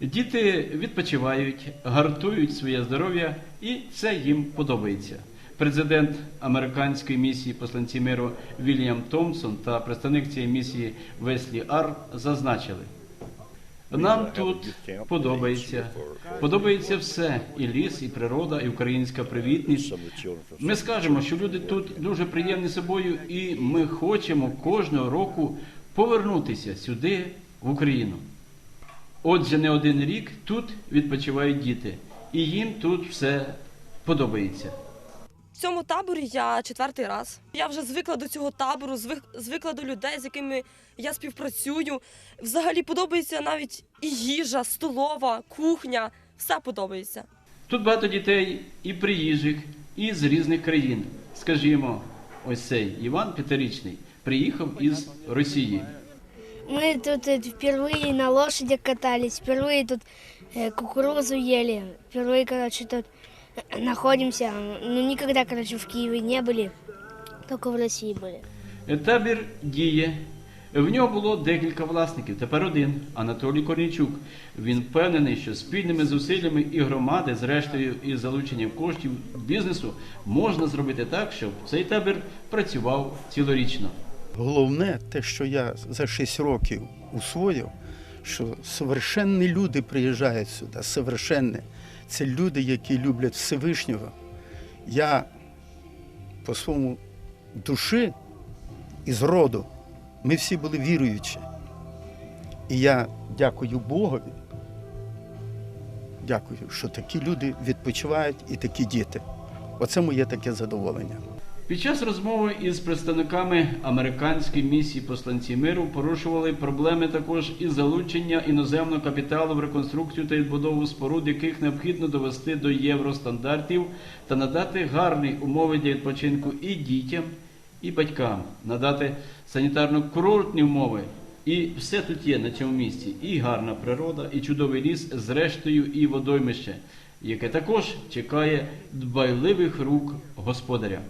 Діти відпочивають, гартують своє здоров'я, і це їм подобається. Президент американської місії посланці миру Вільям Томпсон та представник цієї місії Веслі Ар зазначили. Нам тут подобається. Подобається все: і ліс, і природа, і українська привітність. Ми скажемо, що люди тут дуже приємні собою, і ми хочемо кожного року повернутися сюди, в Україну. Отже, не один рік тут відпочивають діти, і їм тут все подобається. В цьому таборі я четвертий раз. Я вже звикла до цього табору, звик, звикла до людей, з якими я співпрацюю. Взагалі подобається навіть і їжа, столова, кухня. Все подобається. Тут багато дітей і приїжджих, і з різних країн. Скажімо, ось цей Іван п'ятирічний приїхав із Росії. Мы тут э, впервые на лошадях катались, впервые тут э, кукурузу ели, впервые, короче, тут э, находимся. Ну, никогда, короче, в Киеве не были, только в России были. Табір діє. В нього було декілька власників. Тепер один Анатолій Корнійчук. Він впевнений, що спільними зусиллями і громади, зрештою, і залученням коштів бізнесу можна зробити так, щоб цей табір працював цілорічно. Головне, те, що я за 6 років усвоїв, що совершенні люди приїжджають сюди. Совершенні. Це люди, які люблять Всевишнього. Я по своєму душі із роду, ми всі були віруючі. І я дякую Богові. Дякую, що такі люди відпочивають і такі діти. Оце моє таке задоволення. Під час розмови із представниками американської місії посланці миру порушували проблеми також і залучення іноземного капіталу в реконструкцію та відбудову споруд, яких необхідно довести до євростандартів та надати гарні умови для відпочинку і дітям, і батькам, надати санітарно-курортні умови. І все тут є на цьому місці. І гарна природа, і чудовий ліс, зрештою, і водоймище, яке також чекає дбайливих рук господаря.